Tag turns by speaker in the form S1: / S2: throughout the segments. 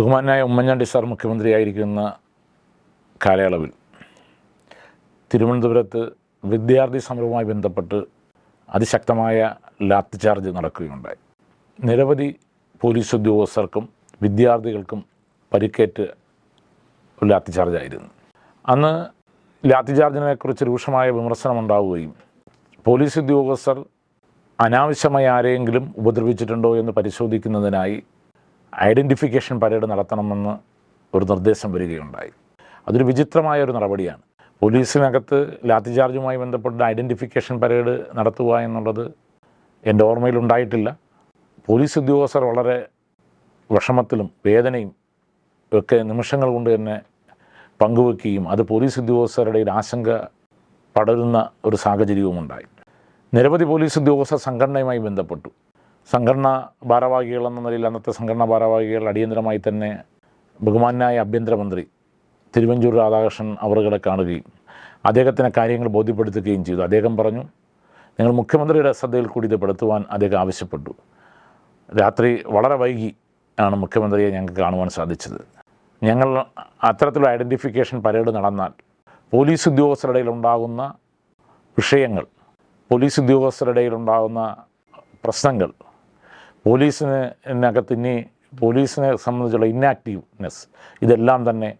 S1: ബഹുമാനായ ഉമ്മൻചാണ്ടി സാർ മുഖ്യമന്ത്രിയായിരിക്കുന്ന കാലയളവിൽ തിരുവനന്തപുരത്ത് വിദ്യാർത്ഥി സമരവുമായി ബന്ധപ്പെട്ട് അതിശക്തമായ ലാത്തി ചാർജ് നടക്കുകയുണ്ടായി. നിരവധി പോലീസ് ഉദ്യോഗസ്ഥർക്കും വിദ്യാർത്ഥികൾക്കും പരിക്കേറ്റ് ലാത്തി ചാർജായിരുന്നു. അന്ന് ലാത്തി ചാർജിനെക്കുറിച്ച് രൂക്ഷമായ വിമർശനം ഉണ്ടാവുകയും പോലീസ് ഉദ്യോഗസ്ഥർ അനാവശ്യമായി ആരെയെങ്കിലും ഉപദ്രവിച്ചിട്ടുണ്ടോ എന്ന് പരിശോധിക്കുന്നതിനായി ഐഡന്റിഫിക്കേഷൻ പരേഡ് നടത്തണമെന്ന് ഒരു നിർദ്ദേശം വരികയുണ്ടായി. അതൊരു വിചിത്രമായ ഒരു നടപടിയാണ്. പോലീസിനകത്ത് ലാത്തി ചാർജുമായി ബന്ധപ്പെട്ട് ഐഡന്റിഫിക്കേഷൻ പരേഡ് നടത്തുക എന്നുള്ളത് എന്റെ ഓർമ്മയിലുണ്ടായിട്ടില്ല പോലീസ് ഉദ്യോഗസ്ഥർ വളരെ വിഷമത്തിലും വേദനയും ഒക്കെ നിമിഷങ്ങൾ കൊണ്ട് തന്നെ പങ്കുവെക്കുകയും അത് പോലീസ് ഉദ്യോഗസ്ഥരുടെ ഒരു ആശങ്ക പടരുന്ന ഒരു സാഹചര്യവും ഉണ്ടായി നിരവധി പോലീസ് ഉദ്യോഗസ്ഥ സംഘടനയുമായി ബന്ധപ്പെട്ടു. സംഘടനാ ഭാരവാഹികൾ എന്ന നിലയിൽ അന്നത്തെ സംഘടനാ ഭാരവാഹികൾ അടിയന്തരമായി തന്നെ ബഹുമാനായ ആഭ്യന്തരമന്ത്രി തിരുവഞ്ചൂർ രാധാകൃഷ്ണൻ അവറുകളെ കാണുകയും അദ്ദേഹത്തിന് കാര്യങ്ങൾ ബോധ്യപ്പെടുത്തുകയും ചെയ്തു. അദ്ദേഹം പറഞ്ഞു നിങ്ങൾ മുഖ്യമന്ത്രിയുടെ ശ്രദ്ധയിൽ കൂടി ഇത് പെടുത്തുവാൻ അദ്ദേഹം ആവശ്യപ്പെട്ടു. രാത്രി വളരെ വൈകി ആണ് മുഖ്യമന്ത്രിയെ ഞങ്ങൾക്ക് കാണുവാൻ സാധിച്ചത്. ഞങ്ങൾ അത്തരത്തിലുള്ള ഐഡന്റിഫിക്കേഷൻ പരേഡ് നടന്നാൽ പോലീസ് ഉദ്യോഗസ്ഥരുടെ ഉണ്ടാകുന്ന വിഷയങ്ങൾ പോലീസ് ഉദ്യോഗസ്ഥരുടെ ഉണ്ടാകുന്ന പ്രശ്നങ്ങൾ പോലീസിനകത്ത് ഇനി പോലീസിനെ സംബന്ധിച്ചുള്ള ഇന്നാക്റ്റീവ്നെസ് ഇതെല്ലാം തന്നെ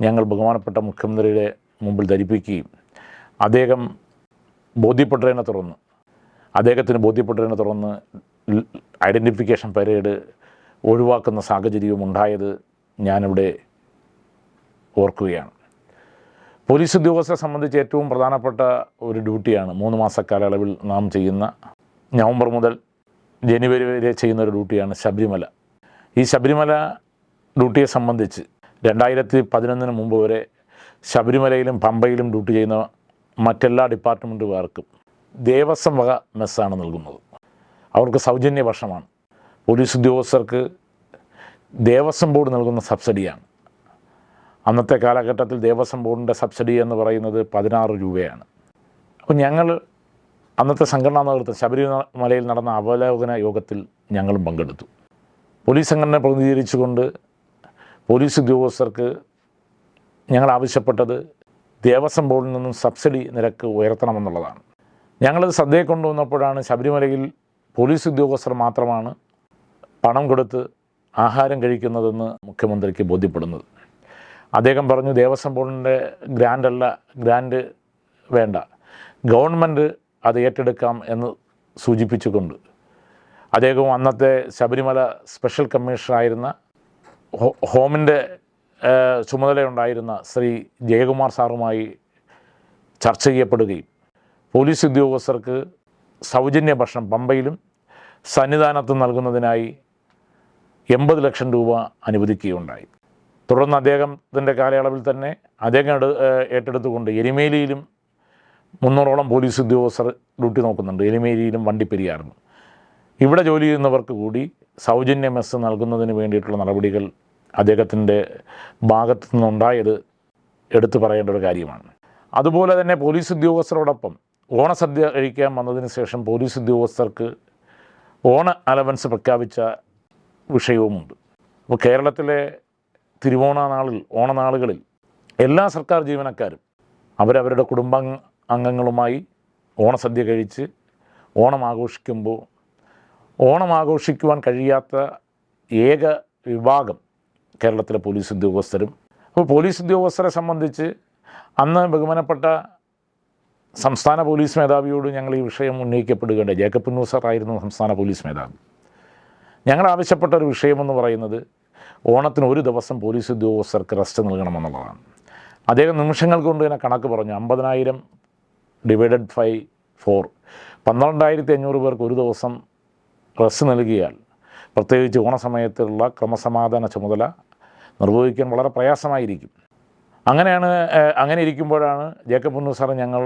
S1: ഞങ്ങൾ ബഹുമാനപ്പെട്ട മുഖ്യമന്ത്രിയുടെ മുമ്പിൽ ധരിപ്പിക്കുകയും അദ്ദേഹം ബോധ്യപ്പെട്ടതിനെ തുടർന്ന് അദ്ദേഹത്തിന് ബോധ്യപ്പെട്ടതിനെ തുടർന്ന് ഐഡന്റിഫിക്കേഷൻ പരേഡ് ഒഴിവാക്കുന്ന സാഹചര്യവും ഉണ്ടായത് ഞാനിവിടെ ഓർക്കുകയാണ്. പോലീസ് ഉദ്യോഗസ്ഥരെ സംബന്ധിച്ച് ഏറ്റവും പ്രധാനപ്പെട്ട ഒരു ഡ്യൂട്ടിയാണ് മൂന്ന് മാസക്കാലയളവിൽ നാം ചെയ്യുന്ന നവംബർ മുതൽ ജനുവരി വരെ ചെയ്യുന്ന ഒരു ഡ്യൂട്ടിയാണ് ശബരിമല. ഈ ശബരിമല ഡ്യൂട്ടിയെ സംബന്ധിച്ച് രണ്ടായിരത്തി പതിനൊന്നിന് മുമ്പ് വരെ ശബരിമലയിലും പമ്പയിലും ഡ്യൂട്ടി ചെയ്യുന്ന മറ്റെല്ലാ ഡിപ്പാർട്ട്മെന്റുകാർക്കും ദേവസ്വം വക മെസ്സാണ് നൽകുന്നത്. അവർക്ക് സൗജന്യ ഭക്ഷണമാണ്. പോലീസ് ഉദ്യോഗസ്ഥർക്ക് ദേവസ്വം ബോർഡ് നൽകുന്ന സബ്സിഡിയാണ്. അന്നത്തെ കാലഘട്ടത്തിൽ ദേവസ്വം ബോർഡിന്റെ സബ്സിഡി എന്ന് പറയുന്നത് പതിനാറ് രൂപയാണ്. അപ്പോൾ ഞങ്ങൾ അന്നത്തെ സംഘടനാ നേതൃത്വം ശബരിമലയിൽ നടന്ന അവലോകന യോഗത്തിൽ ഞങ്ങളും പങ്കെടുത്തു. പോലീസ് സംഘടന പ്രതിനിധീകരിച്ചുകൊണ്ട് പോലീസ് ഉദ്യോഗസ്ഥർക്ക് ഞങ്ങൾ ആവശ്യപ്പെട്ടത് ദേവസ്വം ബോർഡിൽ നിന്നും സബ്സിഡി നിരക്ക് ഉയർത്തണമെന്നുള്ളതാണ്. ഞങ്ങളത് ശ്രദ്ധയെ കൊണ്ടുവന്നപ്പോഴാണ് ശബരിമലയിൽ പോലീസ് ഉദ്യോഗസ്ഥർ മാത്രമാണ് പണം കൊടുത്ത് ആഹാരം കഴിക്കുന്നതെന്ന് മുഖ്യമന്ത്രിക്ക് ബോധ്യപ്പെടുന്നത്. അദ്ദേഹം പറഞ്ഞു ദേവസ്വം ബോർഡിന്റെ ഗ്രാൻഡ് അല്ല ഗ്രാൻഡ് വേണ്ട. ഗവൺമെന്റ് അത് ഏറ്റെടുക്കാം എന്ന് സൂചിപ്പിച്ചുകൊണ്ട് അദ്ദേഹവും അന്നത്തെ ശബരിമല സ്പെഷ്യൽ കമ്മീഷണറായിരുന്ന ഹോമിന്റെ ചുമതലയുണ്ടായിരുന്ന ശ്രീ ജയകുമാർ സാറുമായി ചർച്ച ചെയ്യപ്പെടുകയും പോലീസ് ഉദ്യോഗസ്ഥർക്ക് സൗജന്യ ഭക്ഷണം പമ്പയിലും സന്നിധാനത്തും നൽകുന്നതിനായി എൺപത് ലക്ഷം രൂപ അനുവദിക്കുകയുണ്ടായി. തുടർന്ന് അദ്ദേഹത്തിന്റെ കാലയളവിൽ തന്നെ അദ്ദേഹം ഏറ്റെടുത്തുകൊണ്ട് എരുമേലിയിലും മുന്നൂറോളം പോലീസ് ഉദ്യോഗസ്ഥർ ഡ്യൂട്ടി നോക്കുന്നുണ്ട്. എരുമേലിയിലും വണ്ടിപ്പെരിയാറിലും. ഇവിടെ ജോലി ചെയ്യുന്നവർക്ക് കൂടി സൗജന്യ മെസ്സ് നൽകുന്നതിന് വേണ്ടിയിട്ടുള്ള നടപടികൾ അദ്ദേഹത്തിന്റെ ഭാഗത്തു നിന്നുണ്ടായത് എടുത്തു പറയേണ്ട ഒരു കാര്യമാണ്. അതുപോലെ തന്നെ പോലീസ് ഉദ്യോഗസ്ഥരോടൊപ്പം ഓണസദ്യ കഴിക്കാൻ വന്നതിന് ശേഷം പോലീസ് ഉദ്യോഗസ്ഥർക്ക് ഓണ അലവൻസ് പ്രഖ്യാപിച്ച വിഷയവുമുണ്ട്. അപ്പോൾ കേരളത്തിലെ തിരുവോണ നാളിൽ ഓണനാളുകളിൽ എല്ലാ സർക്കാർ ജീവനക്കാരും അവരവരുടെ കുടുംബ അംഗങ്ങളുമായി ഓണസദ്യ കഴിച്ച് ഓണം ആഘോഷിക്കുമ്പോൾ ഓണം ആഘോഷിക്കുവാൻ കഴിയാത്ത ഏക വിഭാഗം കേരളത്തിലെ പോലീസ് ഉദ്യോഗസ്ഥരും. അപ്പോൾ പോലീസ് ഉദ്യോഗസ്ഥരെ സംബന്ധിച്ച് അന്ന് ബഹുമാനപ്പെട്ട സംസ്ഥാന പോലീസ് മേധാവിയോട് ഞങ്ങൾ ഈ വിഷയം ഉന്നയിക്കപ്പെടുകയുണ്ട് ജേക്കബ് ന്യൂസർ ആയിരുന്നു സംസ്ഥാന പോലീസ് മേധാവി. ഞങ്ങൾ ആവശ്യപ്പെട്ട ഒരു വിഷയമെന്ന് പറയുന്നത് ഓണത്തിന് ഒരു ദിവസം പോലീസ് ഉദ്യോഗസ്ഥർക്ക് റെസ്റ്റ് നൽകണമെന്നുള്ളതാണ്. അദ്ദേഹം നിമിഷങ്ങൾ കൊണ്ട് തന്നെ കണക്ക് പറഞ്ഞു. അമ്പതിനായിരം ഡിവൈഡഡ് ബൈ ഫോർ. പന്ത്രണ്ടായിരത്തി അഞ്ഞൂറ് പേർക്ക് ഒരു ദിവസം റെസ്റ്റ് നൽകിയാൽ പ്രത്യേകിച്ച് ഓണസമയത്തുള്ള ക്രമസമാധാന ചുമതല നിർവഹിക്കാൻ വളരെ പ്രയാസമായിരിക്കും. അങ്ങനെയാണ് അങ്ങനെ ഇരിക്കുമ്പോഴാണ് ജേക്കബ് മുന്നു സാറ് ഞങ്ങൾ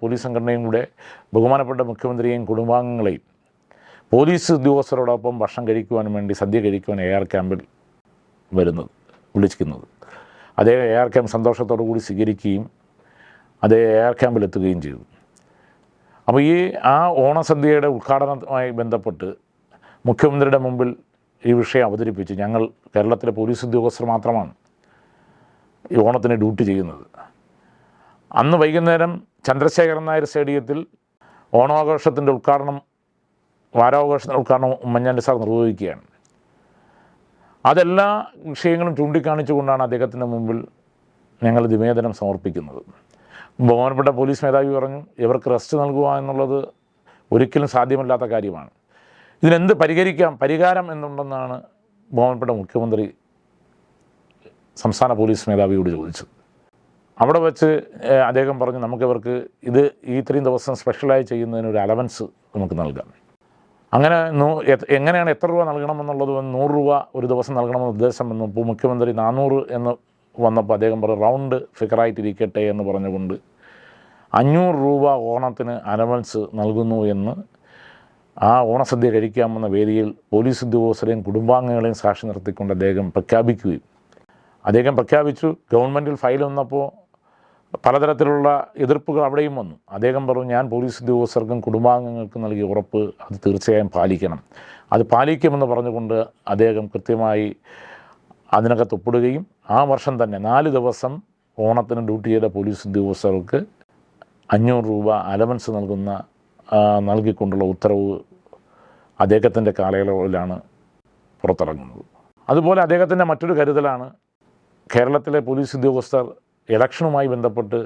S1: പോലീസ് സംഘടനയും കൂടെ ബഹുമാനപ്പെട്ട മുഖ്യമന്ത്രിയെയും കുടുംബാംഗങ്ങളെയും പോലീസ് ഉദ്യോഗസ്ഥരോടൊപ്പം ഭക്ഷണം കഴിക്കുവാൻ വേണ്ടി സദ്യ കഴിക്കുവാൻ എ ആർ ക്യാമ്പിൽ വരുന്നത് വിളിക്കുന്നത് അദ്ദേഹം എ ആർ ക്യാമ്പ് സന്തോഷത്തോടു കൂടി സ്വീകരിക്കുകയും അതേ എയർ ക്യാമ്പിലെത്തുകയും ചെയ്തു. അപ്പോൾ ഈ ആ ഓണസന്ധ്യയുടെ ഉദ്ഘാടനവുമായി ബന്ധപ്പെട്ട് മുഖ്യമന്ത്രിയുടെ മുമ്പിൽ ഈ വിഷയം അവതരിപ്പിച്ച് ഞങ്ങൾ കേരളത്തിലെ പോലീസ് ഉദ്യോഗസ്ഥർ മാത്രമാണ് ഈ ഓണത്തിന് ഡ്യൂട്ടി ചെയ്യുന്നത്. അന്ന് വൈകുന്നേരം ചന്ദ്രശേഖരൻ നായർ സ്റ്റേഡിയത്തിൽ ഓണാഘോഷത്തിന്റെ ഉദ്ഘാടനം വാരാഘോഷത്തിന്റെ ഉദ്ഘാടനം ഉമ്മൻചാണ്ടി സാർ നിർവഹിക്കുകയാണ്. അതെല്ലാ വിഷയങ്ങളും ചൂണ്ടിക്കാണിച്ചുകൊണ്ടാണ് അദ്ദേഹത്തിന്റെ മുമ്പിൽ ഞങ്ങൾ നിവേദനം സമർപ്പിക്കുന്നത്. ബഹുമാനപ്പെട്ട പോലീസ് മേധാവി പറഞ്ഞു ഇവർക്ക് റെസ്റ്റ് നൽകുക എന്നുള്ളത് ഒരിക്കലും സാധ്യമല്ലാത്ത കാര്യമാണ്. ഇതിനെന്ത് പരിഹരിക്കാം പരിഹാരം എന്നുണ്ടെന്നാണ് ബഹുമാനപ്പെട്ട മുഖ്യമന്ത്രി സംസ്ഥാന പോലീസ് മേധാവിയോട് ചോദിച്ചത്. അവിടെ വെച്ച് അദ്ദേഹം പറഞ്ഞു നമുക്കിവർക്ക് ഇത് ഈ ഇത്രയും ദിവസം സ്പെഷ്യലായി ചെയ്യുന്നതിന് ഒരു അലവൻസ് നമുക്ക് നൽകാം. അങ്ങനെ എങ്ങനെയാണ് എത്ര രൂപ നൽകണമെന്നുള്ളത് നൂറ് രൂപ ഒരു ദിവസം നൽകണമെന്ന് ഉദ്ദേശം ഇപ്പോൾ മുഖ്യമന്ത്രി നാനൂറ് എന്ന് വന്നപ്പോൾ അദ്ദേഹം പറഞ്ഞു റൗണ്ട് ഫിഗറായിട്ടിരിക്കട്ടെ എന്ന് പറഞ്ഞുകൊണ്ട് അഞ്ഞൂറ് രൂപ ഓണത്തിന് അനവൻസ് നൽകുന്നു എന്ന് ആ ഓണസദ്യ കഴിക്കാമെന്ന വേദിയിൽ പോലീസ് ഉദ്യോഗസ്ഥരെയും കുടുംബാംഗങ്ങളെയും സാക്ഷി നിർത്തിക്കൊണ്ട് അദ്ദേഹം പ്രഖ്യാപിക്കുകയും. അദ്ദേഹം പ്രഖ്യാപിച്ചു ഗവൺമെന്റിൽ ഫയൽ വന്നപ്പോൾ പലതരത്തിലുള്ള എതിർപ്പുകൾ അവിടെയും വന്നു. അദ്ദേഹം പറഞ്ഞു ഞാൻ പോലീസ് ഉദ്യോഗസ്ഥർക്കും കുടുംബാംഗങ്ങൾക്കും നൽകിയ ഉറപ്പ് അത് തീർച്ചയായും പാലിക്കണം. അത് പാലിക്കുമെന്ന് പറഞ്ഞുകൊണ്ട് അദ്ദേഹം കൃത്യമായി അതിനകത്ത് ഒപ്പിടുകയും ആ വർഷം തന്നെ നാല് ദിവസം ഓണത്തിന് ഡ്യൂട്ടി ചെയ്ത പോലീസ് ഉദ്യോഗസ്ഥർക്ക് അഞ്ഞൂറ് രൂപ അലവൻസ് നൽകുന്ന നൽകിക്കൊണ്ടുള്ള ഉത്തരവ് അദ്ദേഹത്തിന്റെ കാലയളവിലാണ് പുറത്തിറങ്ങുന്നത്. അതുപോലെ അദ്ദേഹത്തിന്റെ മറ്റൊരു കരുതലാണ് കേരളത്തിലെ പോലീസ് ഉദ്യോഗസ്ഥർ ഇലക്ഷനുമായി ബന്ധപ്പെട്ട്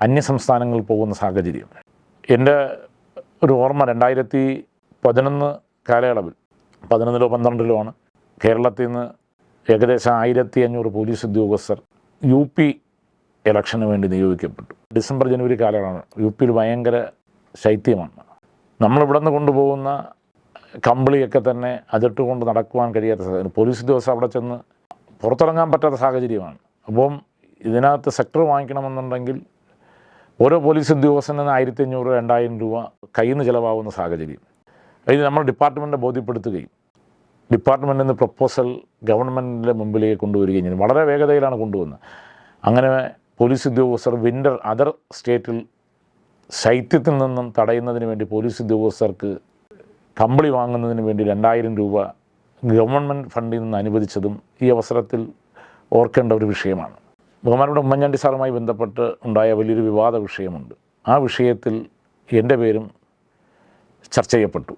S1: അന്യസംസ്ഥാനങ്ങളിൽ പോകുന്ന സാഹചര്യം. എന്റെ ഒരു ഓർമ്മ രണ്ടായിരത്തി പതിനൊന്ന് കാലയളവിൽ പതിനൊന്നിലോ പന്ത്രണ്ടിലോ ആണ് കേരളത്തിൽ നിന്ന് ഏകദേശം ആയിരത്തി അഞ്ഞൂറ് പോലീസ് ഉദ്യോഗസ്ഥർ യു പി ഇലക്ഷന് വേണ്ടി നിയോഗിക്കപ്പെട്ടു. ഡിസംബർ ജനുവരി കാലമാണ് യു പിയിൽ ഭയങ്കര ശൈത്യമാണ്. നമ്മളിവിടെ നിന്ന് കൊണ്ടുപോകുന്ന കമ്പിളിയൊക്കെ തന്നെ അതിട്ട് കൊണ്ട് നടക്കുവാൻ കഴിയാത്ത സാഹചര്യം. പോലീസ് ഉദ്യോഗസ്ഥർ അവിടെ ചെന്ന് പുറത്തിറങ്ങാൻ പറ്റാത്ത സാഹചര്യമാണ്. അപ്പം ഇതിനകത്ത് സെക്ടർ വാങ്ങിക്കണമെന്നുണ്ടെങ്കിൽ ഓരോ പോലീസ് ഉദ്യോഗസ്ഥന് ആയിരത്തി അഞ്ഞൂറ് രണ്ടായിരം രൂപ കയ്യിൽ നിന്ന് ചിലവാകുന്ന സാഹചര്യം. ഇത് നമ്മൾ ഡിപ്പാർട്ട്മെന്റ് ബോധ്യപ്പെടുത്തുകയും ഡിപ്പാർട്ട്മെന്റിൽ നിന്ന് പ്രപ്പോസൽ ഗവൺമെന്റിന്റെ മുമ്പിലേക്ക് കൊണ്ടുവരികയും വളരെ വേഗതയിലാണ് കൊണ്ടുവന്നത്. അങ്ങനെ പോലീസ് ഉദ്യോഗസ്ഥർ വിന്റർ അതർ സ്റ്റേറ്റിൽ ശൈത്യത്തിൽ നിന്നും തടയുന്നതിന് വേണ്ടി പോലീസ് ഉദ്യോഗസ്ഥർക്ക് കമ്പിളി വാങ്ങുന്നതിന് വേണ്ടി രണ്ടായിരം രൂപ ഗവൺമെന്റ് ഫണ്ടിൽ നിന്ന് അനുവദിച്ചതും ഈ അവസരത്തിൽ ഓർക്കേണ്ട ഒരു വിഷയമാണ്. ബഹുമാനപ്പെട്ട ഉമ്മൻചാണ്ടി സാറുമായി ബന്ധപ്പെട്ട് ഉണ്ടായ വലിയൊരു വിവാദ വിഷയമുണ്ട്. ആ വിഷയത്തിൽ എന്റെ പേരും ചർച്ച ചെയ്യപ്പെട്ടു.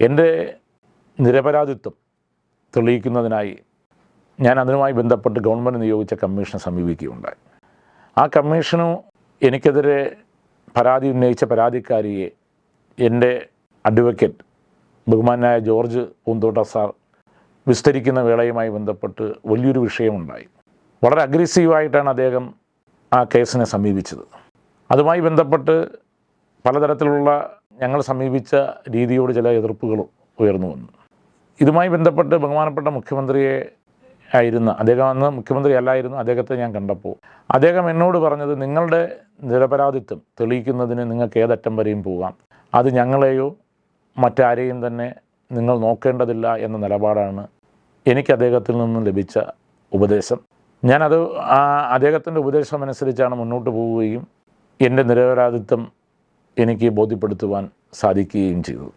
S1: എന്റെ നിരപരാധിത്വം തെളിയിക്കുന്നതിനായി ഞാൻ അതിനുമായി ബന്ധപ്പെട്ട് ഗവൺമെന്റ് നിയോഗിച്ച കമ്മീഷനെ സമീപിക്കുകയുണ്ടായി. ആ കമ്മീഷനു എനിക്കെതിരെ പരാതി ഉന്നയിച്ച പരാതിക്കാരിയെ എന്റെ അഡ്വക്കേറ്റ് ബഹുമാനായ ജോർജ് പൂന്തോട്ട സാർ വിസ്തരിക്കുന്ന വേളയുമായി ബന്ധപ്പെട്ട് വലിയൊരു വിഷയമുണ്ടായി. വളരെ അഗ്രസീവായിട്ടാണ് അദ്ദേഹം ആ കേസിനെ സമീപിച്ചത്. അതുമായി ബന്ധപ്പെട്ട് പലതരത്തിലുള്ള ഞങ്ങൾ സമീപിച്ച രീതിയോട് ചില എതിർപ്പുകൾ ഉയർന്നു വന്നു. ഇതുമായി ബന്ധപ്പെട്ട് ബഹുമാനപ്പെട്ട മുഖ്യമന്ത്രിയെ ആയിരുന്ന അദ്ദേഹം അന്ന് മുഖ്യമന്ത്രി അല്ലായിരുന്നു അദ്ദേഹത്തെ ഞാൻ കണ്ടപ്പോൾ. അദ്ദേഹം എന്നോട് പറഞ്ഞത് നിങ്ങളുടെ നിരപരാധിത്വം തെളിയിക്കുന്നതിന് നിങ്ങൾക്ക് ഏതറ്റം വരെയും പോകാം. അത് ഞങ്ങളെയോ മറ്റാരെയും തന്നെ നിങ്ങൾ നോക്കേണ്ടതില്ല എന്ന നിലപാടാണ് എനിക്ക് അദ്ദേഹത്തിൽ നിന്നും ലഭിച്ച ഉപദേശം. ഞാനത് അദ്ദേഹത്തിന്റെ ഉപദേശം അനുസരിച്ചാണ് മുന്നോട്ട് പോവുകയും എന്റെ നിരപരാധിത്വം എനിക്ക് ബോധ്യപ്പെടുത്തുവാൻ സാധിക്കുകയും ചെയ്തു